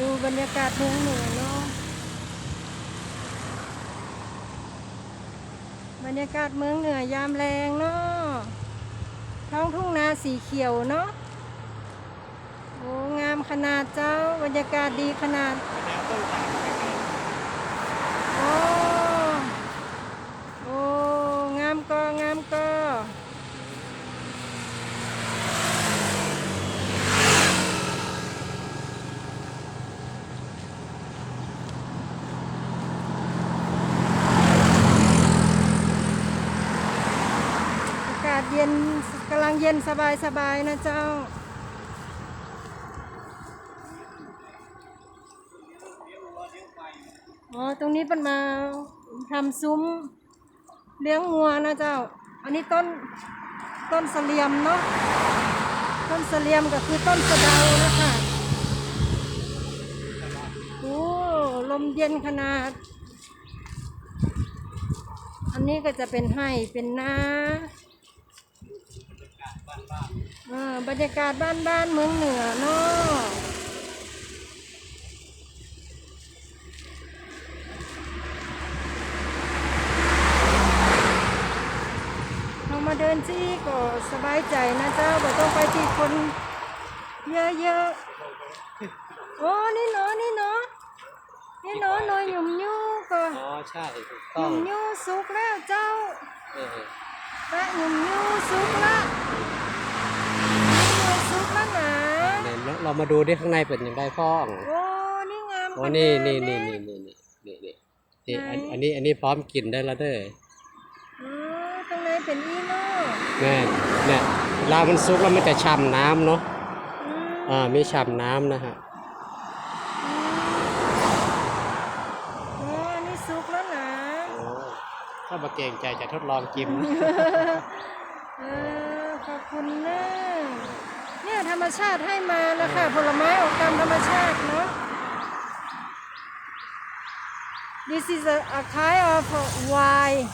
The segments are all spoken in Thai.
ดูบรรยากาศเมืองเหนือเนาะบรรยากาศเมืองเหนือยามแรงเนาะท้องทุ่งนาสีเขียวเนาะโอ้งามขนาดเจ้าบรรยากาศดีขนาดนวต้นตาลไปไกล โอ้ โอ้ งามก็งามก็อากาศเย็นกำ ลังเย็นสบายสบายๆนะเจ้า อ๋อ ตรงนี้เป็นมาทำซุ้มเลี้ยงงัวนะเจ้า อันนี้ต้นต้นเสลียมเนาะ ต้นเสลียมก็คือต้นสะเดานะคะโอ้ลมเย็นขนาด อันนี้ก็จะเป็นให้เป็นนา เออบรรยากาศบ้านบ้านๆเมืองเหนือเนาะเรามาเดินที่ก็สบายใจนะเจ้าบ่ต้องไปที่คนเยอะๆโอ้นี่เนาะนี่เนาะนี่เนาะหน่อยหยุ่มยู่ก็อ๋อใช่ถูกหต้องยุ่มยู่สุกแล้วเจ้าเออพระหยุ่มยู่สุกละหยุ่มยู่สุกแล้วนะ เนี่ยเรามาดูที่ข้างในเป็นยังไงฟ้องโอ้นี่งามโอ้ขนาดนี่นี่เยนี่นี่นี่นี่นี่นี่นี่อันไหนอันนี้อันนี้พร้อมกินได้แล้วเด้ออ๋อตรงไหนเป็นอีโน่แม่เนี่ยเวลามันซุกแล้วมันจะช่ำน้ำเนาะอืมอ่ามีฉ่ำน้ำนะฮะอ๋ออันนี่สุกแล้วนะโอ้ถ้ามาเก่งใจจะทดลองกินเออขอบคุณนะเนี่ย ธรรมชาติให้มาแล้วค่ะผลไม้ออกตามธรรมชาติเนาะ This is a, a kind of wine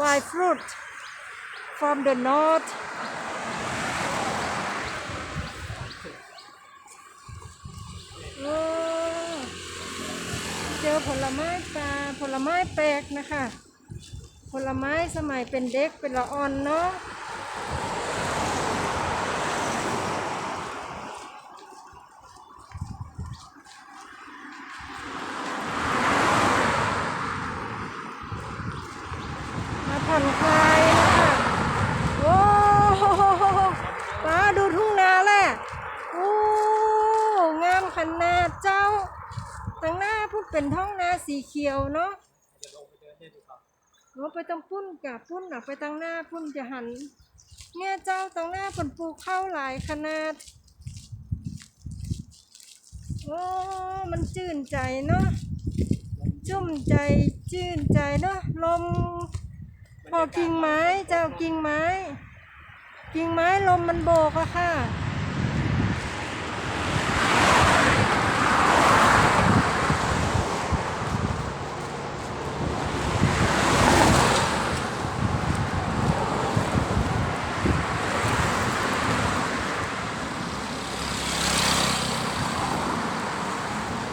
wine fruit from the north โอ้เจอผลไม้ปลาผลไม้แปลกนะคะ ผลไม้สมัยเป็นเด็กเป็นละอ่อนเนาะ ผ่อนคลายนะคะโอ้โหป้าดูทุ่งนาแหละโอ้งามขนาดเจ้าทางหน้าพูดเป็นท้องนาสีเขียวเนาะเราไปตรงปุ้นกับปุ้นน่ะไปทางหน้าปุ้นจะหันเนี่ยเจ้าตรงหน้าผลปลูกข้าวหลายขนาด โอ้ มันชื่นใจเนาะ จุ่มใจชื่นใจเนาะ ลม พอกิ่งไม้เจ้ากิ่งไม้ กิ่งไม้ลมมันโบกอะค่ะ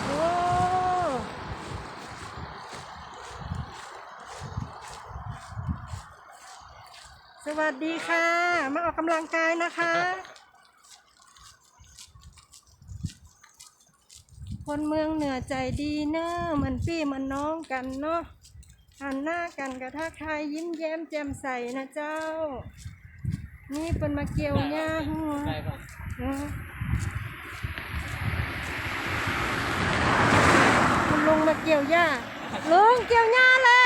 โอ้ ส วัสดีค่ะ มาออกกำลังกายนะคะ คนเมืองเหนือใจดีเนอะเหมือนพี่เหมือนน้องกันเนาะหันหน้ากันกระทักทายยิ้มแย้มแจ่มใสนะเจ้า นี่เป็นมาเกี่ยวหญ้าหัวได้ป่ะอืมคุณลุงมาเกี่ยวหญ้าลุงเกี่ยวหญ้าแหละ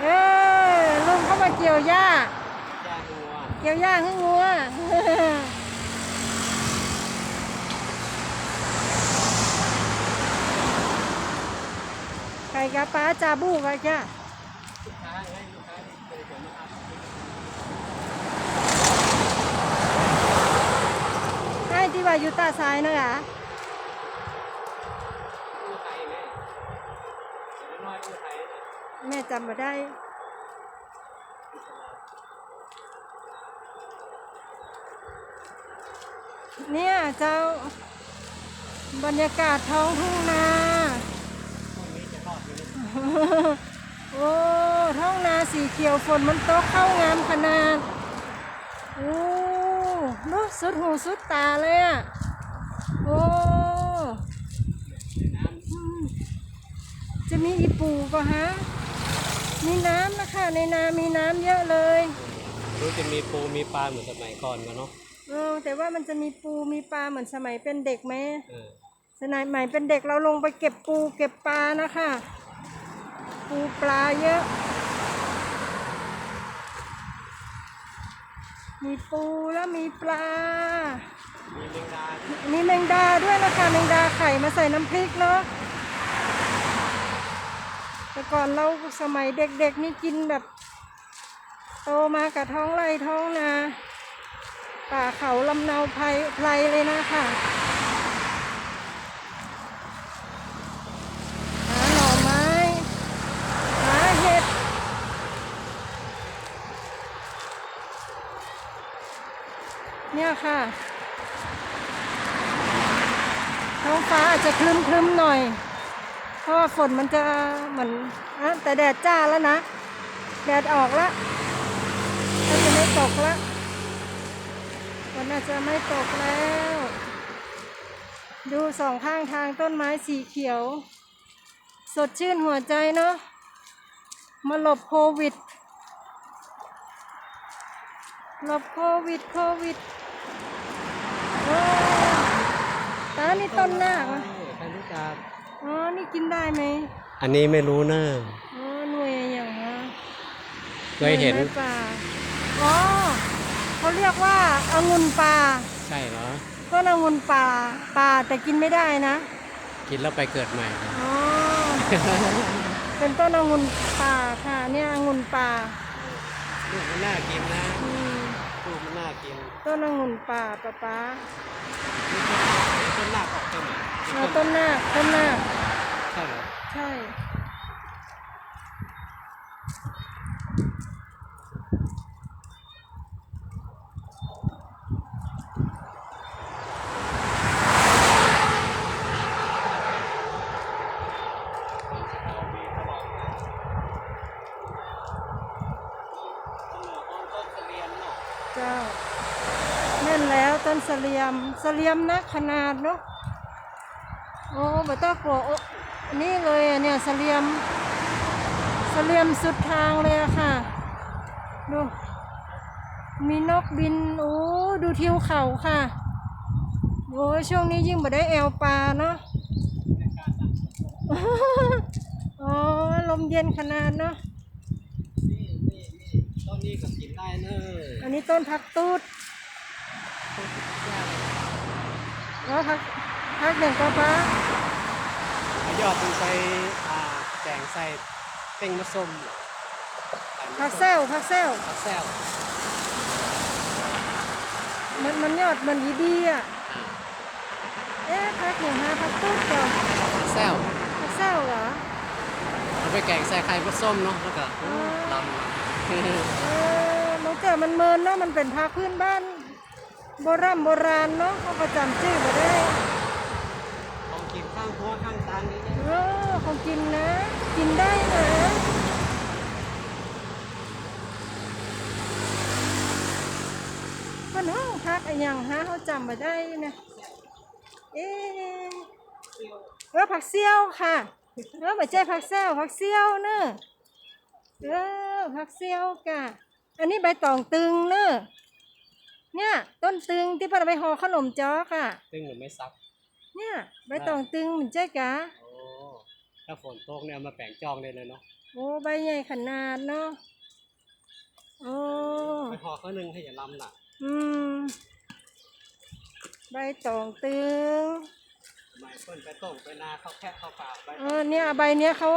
เออลุงเข้ามาเกี่ยวหญ้าย่างัว เกี่ยวหญ้าให้งัวไก่กะป้าจาบูกะจ้าลูกค้าให้ลูกค้าที่เคยผมนะให้ที่ว่าอยู่ตาซ้ายนะคะแม่จำมาได้ เนี่ยเจ้าบรรยากาศท้องทุ่งนาพวกนี้จะรอดอยู่ในโอ้ท้องนาสีเขียวฝนมันตกเข้างามขนาด โอ้ดูสุดหูสุดตาเลยอะ โอ้ จะมีอีปูป่ะฮะ มีน้ำนะคะ ในนา มีน้ำเยอะเลย รู้จะมีปูมีปลาเหมือนสมัยก่อนกันเนาะ เออแต่ว่ามันจะมีปูมีปลาเหมือนสมัยเป็นเด็กไหมเออสมัยใหม่เป็นเด็กเราลงไปเก็บปูเก็บปลานะคะ ปูปลาเยอะ มีปูแล้วมีปลา มีแมงดาด้วยมีแมงดาด้วยนะคะแมงดาไข่มาใส่น้ำพริกเนาะแต่ก่อนเราสมัยเด็กๆนี่กินแบบ โตมากับท้องไร่ท้องนา ป่าเขาลำเนาไพไพรเลยนะคะหาหน่อไม้ หาเห็ด เนี่ยค่ะท้องฟ้าอาจจะคลึ้มๆหน่อย เพราะว่าฝนมันจะเหมือนอะแต่แดดจ้าแล้วนะ แดดออกแล้วก็จะไม่ตกแล้ว นอาจจะไม่ตกแล้ว ดูสองข้างทางต้นไม้สีเขียว สดชื่นหัวใจเนาะมาหลบโควิด หลบโควิด โควิดโอ้ตานี่ต้นหน้าเหรอใครรู้จักอ๋อ นี่กินได้ไหม อันนี้ไม่รู้เนอะอ๋อหน่วยอย่างนะเคยเห็นหวยไม้ป่าอ๋อ เขาเรียกว่าองุ่นป่าใช่เหรอต้นองุ่นป่าป่าแต่กินไม่ได้นะ กินแล้วไปเกิดใหม่นะอ๋อ เป็นต้นองุ่นป่าค่ะ เนี่ยองุ่นป่าลูกมันน่ากินนะอืมลูกมันน่ากินต้นองุ่นป่าป้าป๊าต้นหน้าออกเต็มเลยเออต้นนาคต้นนาคใช่เหรอ ใช่ ต้นเสลียมเนาะ เจ้าแม่นแล้วต้น เสลียมเสลียมนักขนาดเนาะโอ้บต้ากลัวโอ้นี่เลยอะเนี่ยเสลียมเสลียมสุดทางเลยอะค่ะ ดูมีนกบินโอ้ดูทิวเขาค่ะโอ้ยช่วงนี้ยิ่งบ่ได้แอวปลาเนาะอ๋อลมเย็นขนาดเนาะนี่นี่นี่ต้นนี้ก็กินได้เนอะอันนี้ต้นพักตูด แล้วพักพักหนึ่งก็ป้าเอายอดมันไปอ่าแกงใส่เป้งมะส้มใส่มะพักส้มเซลพักเซลผักแซวมันมันยอดมันยีดีอะเอ๊ะพักหนึ่งฮะพักตูดก่อนผักแซวพักเซลเหรอ เอาไปแกงใส่ไข่มะส้มเนาะแล้วก็อ๋อลำ เออมันเจอมันเมินเนาะมันเป็นพักพื้นบ้าน โบราณโบราณเนาะเขาประจำชื่อมาได้ของกินข้างหัวข้างตานี่เออของกินนะ กินได้นะมันห้องพักอะไรอย่างฮะเขาจำมาได้นะเอ๊ะเออผักเซี่ยวค่ะเออไม่ใช่ผักเซี่ยวผักเซี่ยวเนอะเออผักเซี่ยวกะอันนี้ใบตองตึงเนอะ เนี่ย ต้นตึงที่ป้าไปห่อขนมจ๊อกอะซึ่งหนูไม่ซักเนี่ยใบตองตึงเหมือนใช่กะโอ้ ถ้าฝนตกเนี่ยเอามาแปลงจองได้เลยเนาะ โอ้ใบใหญ่ขนาดเนาะ โอ้ไปห่อข้าวหนึงให้อย่าลำน่ะ อืม ใบตองตึง ไม่เพิ่นไปต้มไปนาข้าวแค่ข้าวเปล่าไปเออเนี่ยใบเนี้ยเขา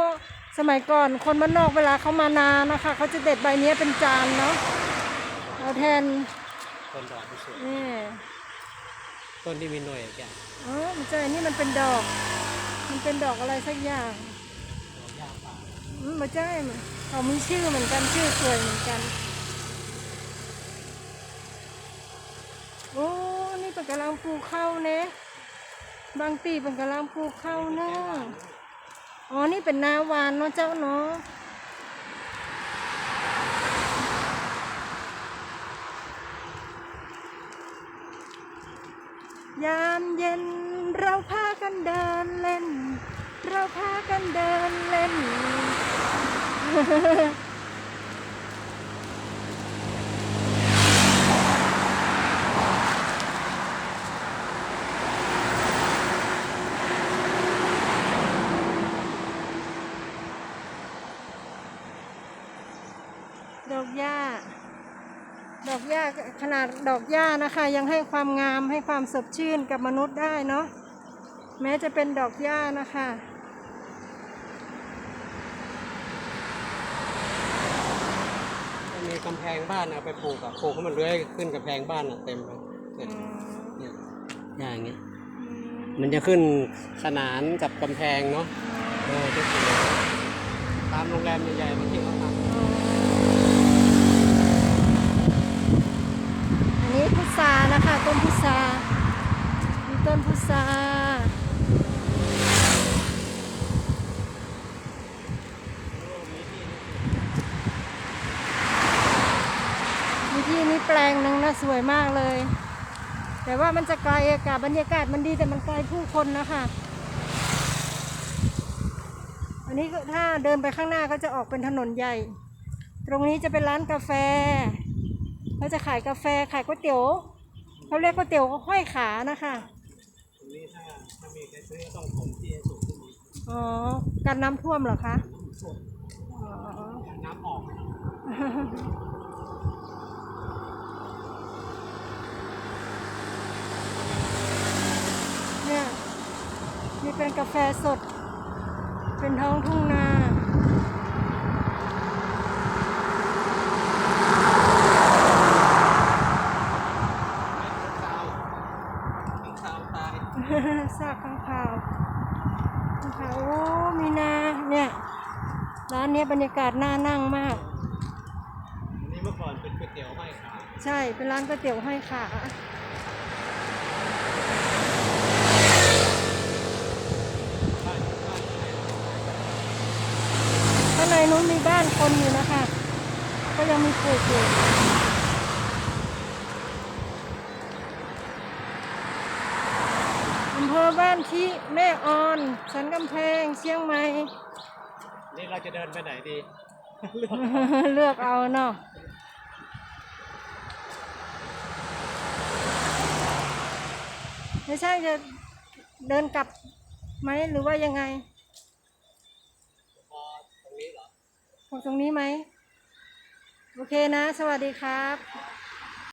สมัยก่อนคนบ้านนอกเวลาเขามานานะคะเขาจะเด็ดใบเนี้ยเป็นจานเนาะเอาแทน ต้นดอกที่สวยนี่ต้นที่มีหน่วยแกเออมันจะนี่มันเป็นดอก มันเป็นดอกอะไรสักอย่างตัวยากมากอืมไม่ใช่มันเขามีชื่อเหมือนกันชื่อสวยเหมือนกัน โอ้นี่เป็นกำลังปลูกข้าวเนะบางตีเป็นกำลังปลูกข้าวเนอะอ๋อนี่เป็นนาหวานเนาะเจ้าเนาะ ยามเย็น เราพากันเดินเล่น เราพากันเดินเล่น ดอกหญ้า ดอกหญ้า ขนาดดอกหญ้านะคะ ยังให้ความงามให้ความสดชื่นกับมนุษย์ได้เนาะแม้จะเป็นดอกหญ้านะคะมีกำแพงบ้านเอาไปปลูกอะปลูกให้มันเลื้อยขึ้นกำแพงบ้านอะเต็มเลยอืเนี่ยมเนี่ยอย่างเงี้ยอืมมันจะขึ้นขนานกับกำแพงเนาะเออจะสวยตามโรงแรมใหญ่ๆบางที่เขาท อันนี้พุทรานะคะต้นพุทรามีต้นพุทรามีที่นี้แปลงหนึ่งนะสวยมากเลย แต่ว่า มันจะไกลอากาศบรรยากาศมันดีแต่มันไกลผู้คนนะคะอันนี้ก็ถ้าเดินไปข้างหน้าก็จะออกเป็นถนนใหญ่ ตรงนี้จะเป็นร้านกาแฟเขาจะขายกาแฟขายก๋วยเตี๋ยวเขาเรียกก๋วยเตี๋ยวห้อยขานะคะำตรงนี้ถ้าถ้ามีใครซื้อก็ต้องถมที่ให้สูงขึ้นอีกอ๋อกันน้ำท่วมเหรอคะส่วนอ๋อน้ำออกนะ เนี่ย นี่เป็นกาแฟสด เป็นท้องทุ่งนาข้าวตายซากข้างคาวข้างคาวโอ้มีนาเนี่ย ร้านเนี้ยบรรยากาศน่านั่งมากอันนี้เมื่อก่อนเป็นก๋วยเตี๋ยวห้อยขา ใช่ เป็นร้านก๋วยเตี๋ยวห้อยขา บ้านบ้าน ข้างในนู้นมีบ้านคนอยู่นะคะ ก็ยังมีปลูกอยู่อำเภอบ้านที่แม่ออน สันกำแพงเชียงใหม่ นี่เราจะเดินไปไหนดี เลือกเลือกเอาเนาะไม่ใช่จะเดินกลับไหมหรือว่ายังไง พอ ตรงตรงนี้ไหม โอเคนะ สวัสดีครับ